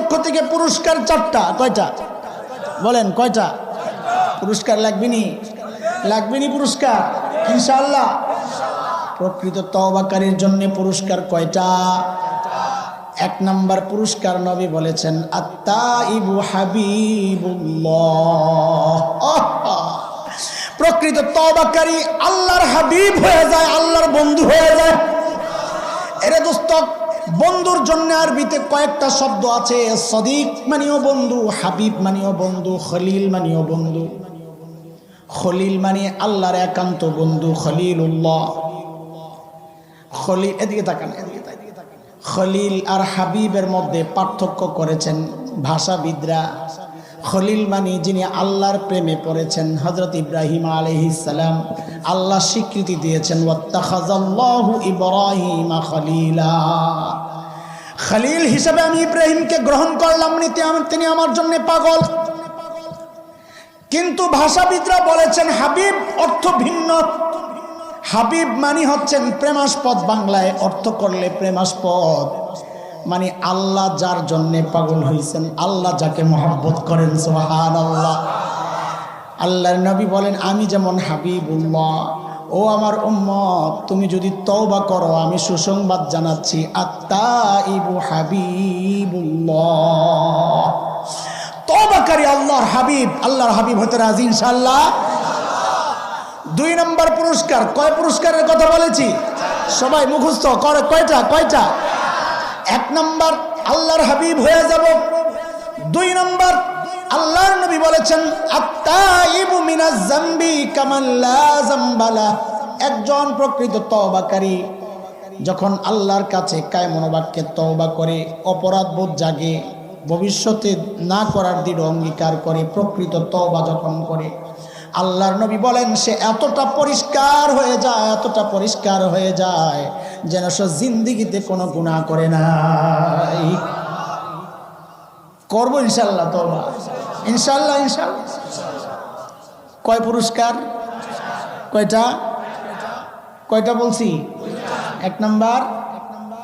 পক্ষ থেকে পুরস্কার চারটা, কয়টা? বলেন, কয়টা? পুরস্কার লাগবেনি লাগবেনি পুরস্কার? ইনশাল্লাহ প্রকৃত তওবাকারীর জন্য পুরস্কার কয়টা? এক নাম্বার পুরস্কার নবী বলেছেন আত্মা ইবু হাবিবুল্লাহ প্রকৃত তওবাকারী আল্লাহর হাবিব হয়ে যায়, আল্লাহর বন্ধু হয়ে যায়। এরে দোস্ত বন্ধুর জন্য আরবিতে কয়েকটা শব্দ আছে, সদিক মানিও বন্ধু, হাবিব মানিও বন্ধু, খলিল মানিও বন্ধু। খলিল মানে আল্লাহর একান্ত বন্ধু খলিল, এদিকে তাকান এদিকে তাকান। খলিল আর হাবিবের মধ্যে পার্থক্য করেছেন ভাষাবিদরা। খলিল মানে যিনি আল্লাহর প্রেমে পড়েছেন হজরত ইব্রাহিম আলহিসাম আল্লাহ স্বীকৃতি দিয়েছেন খলিল। হিসেবে আমি ইব্রাহিমকে গ্রহণ করলাম নিতে তিনি আমার জন্য পাগল। কিন্তু ভাষাবিদরা বলেছেন, হাবিব অর্থ ভিন্ন। হাবিব মানে হচ্ছেন প্রেমাস্পদ, বাংলায় অর্থ করলে প্রেমাস্পদ। মানে আল্লাহ যার জন্য পাগল হয়েছেন আল্লাহ যাকে মহব্বত করেন সোহান আল্লাহ আল্লাহর নবী বলেন, আমি যেমন হাবিবুল্লাহ, ও আমার উম্মত, তুমি যদি তওবা করো, আমি সুসংবাদ জানাচ্ছি আত্মা ইবু হাবিবুল্লাহ। তবাকারী আল্লাহর হাবিব আল্লাহর হাবিব হতে রাজি ইনশাল্লাহ দুই নম্বর পুরস্কার, কয় পুরস্কারের কথা বলেছি? সবাই মুখস্থ, করে কয়টা কয়টা? এক নম্বর, আল্লাহর হাবিব হয়ে যাব। দুই নম্বর আল্লাহর নবী বলেছেন একজন প্রকৃত তওবাকারী যখন আল্লাহর কাছে কায় মনোবাক্যে তওবা করে, অপরাধ বোধ জাগে, ভবিষ্যতে না করার দৃঢ় অঙ্গীকার করে, প্রকৃত তওবা যখন করে, আল্লাহর নবী বলেন, সে এতটা পরিষ্কার হয়ে যায়, এতটা পরিষ্কার হয়ে যায়, যেন সে জিন্দিগিতে কোনো গুণা করে নাই। করব ইনশাল্লাহ তওবা। ইনশাল্লাহ ইনশাল্লাহ কয় পুরস্কার? কয়টা? কয়টা বলছি? এক নাম্বার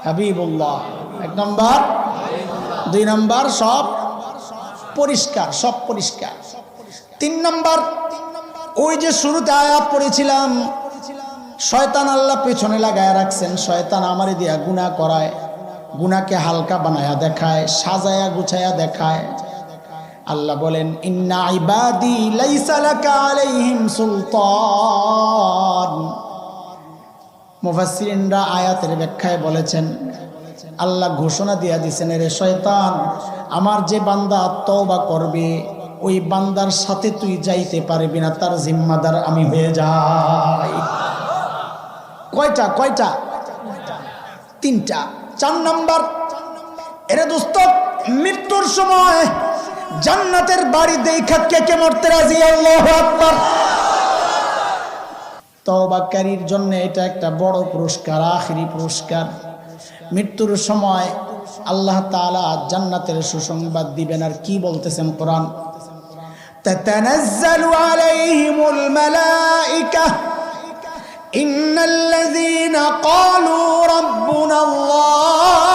হাবিবুল্লাহ। এক নাম্বার দুই নাম্বার সব পরিষ্কার সব পরিষ্কার। তিন নাম্বার ওই যে শুরুতে আয়াত পড়েছিলাম, শয়তান আল্লাহ পেছনে লাগায় রাখছেন, শয়তান আমারে দিয়া গুণা করায় গুনাকে হালকা বানায়া দেখায়, সাজায়া গুছায়া দেখায়। আল্লাহ বলেন, ইন্না সুলতান। আয়াতের ব্যাখ্যায় বলেছেন, আল্লাহ ঘোষণা দিয়া দিছেন রে শয়তান, আমার যে বান্দা তওবা করবে, ওই বান্দার সাথে তুই যাইতে পারবি না, তার জিম্মাদার আমি হয়ে যাই। কয়টা কয়টা? তিনটা। চার নাম্বার, এরে দোস্ত, মৃত্যুর সময় জান্নাতের বাড়ি দেখা কে কে মরতে রাজি আল্লাহু আকবার তওবাকারীর জন্য এটা একটা বড় পুরস্কার আখরি পুরস্কার মৃত্যুর সময় আল্লাহ তাআলা জান্নাতের সুসংবাদ দিবেন আর কি বলতেছেন কোরআন تتنزل عليهم الملائكة إن الذين قالوا ربنا الله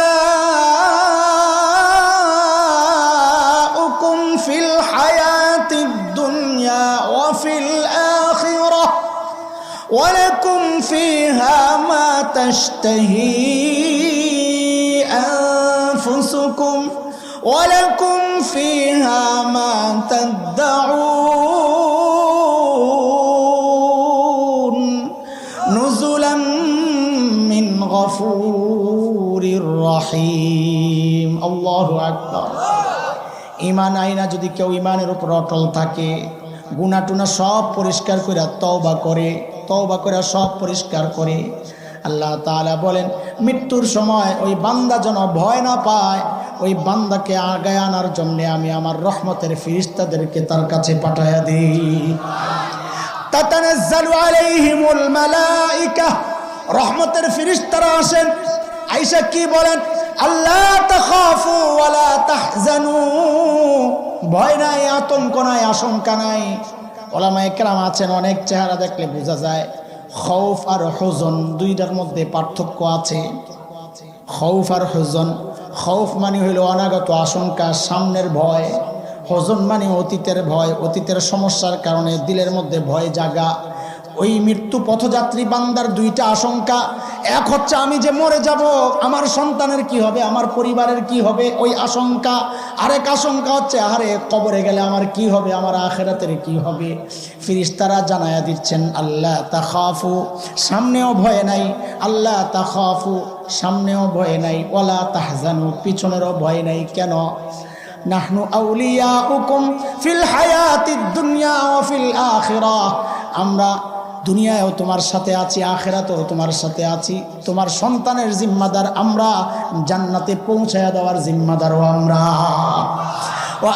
ولكم فيها ما تشتهي أنفسكم ولكم فيها ما تدعون نزلا من غفور رحيم الله أكبر ইমান আইনা যদি কেউ ইমানের উপর অটল থাকে গুনা টুনা সব পরিষ্কার করে তওবা করে তওবা করে সব পরিষ্কার করে। আল্লাহ তাআলা বলেন, মৃত্যুর সময় ওই বান্দা যেন ভয় না পায়, ওই বান্দাকে আগায় আনার জন্য আমি আমার রহমতের ফিরিস্তাদেরকে তার কাছে পাঠাইয়া দিই। রহমতের ফিরিস্তারা আসেন। আয়েশা কি বলেন? আল্লাহ ভয় নাই, আতঙ্ক নাই, আশঙ্কা নাই। ওলামা একরাম আছেন, অনেক চেহারা দেখলে বোঝা যায়, খৌফ আর হজন দুইটার মধ্যে পার্থক্য আছে। খৌফ আর হজন, খৌফ মানে হইল অনাগত আশঙ্কা, সামনের ভয়। হজন মানে অতীতের ভয়, অতীতের সমস্যার কারণে দিলের মধ্যে ভয় জাগা। ওই মৃত্যু পথযাত্রী বান্দার দুইটা আশঙ্কা। এক হচ্ছে আমি যে মরে যাব, আমার সন্তানের কি হবে, আমার পরিবারের কি হবে, ওই আশঙ্কা। আরেক আশঙ্কা হচ্ছে আরে কবরে গেলে আমার কি হবে, আমার আখেরাতের কি হবে? ফিরিস্তারা জানায়া দিচ্ছেন আল্লাহ তাখাফু, সামনেও ভয় নাই। আল্লাহ তাখাফু, সামনেও ভয় নাই। ওলা তাহজানু, পিছনেরও ভয় নাই। কেন? নাহনু আউলিয়া হুকুম ফিল হায়াতিদ দুনিয়া ও ফিল আখিরা। আমরা দুনিয়ায়ও তোমার সাথে আছি, আখেরাতেও তোমার সাথে আছি। তোমার সন্তানের জিম্মাদার আমরা, জান্নাতে পৌঁছায়া দেওয়ার জিম্মাদারও আমরা। ও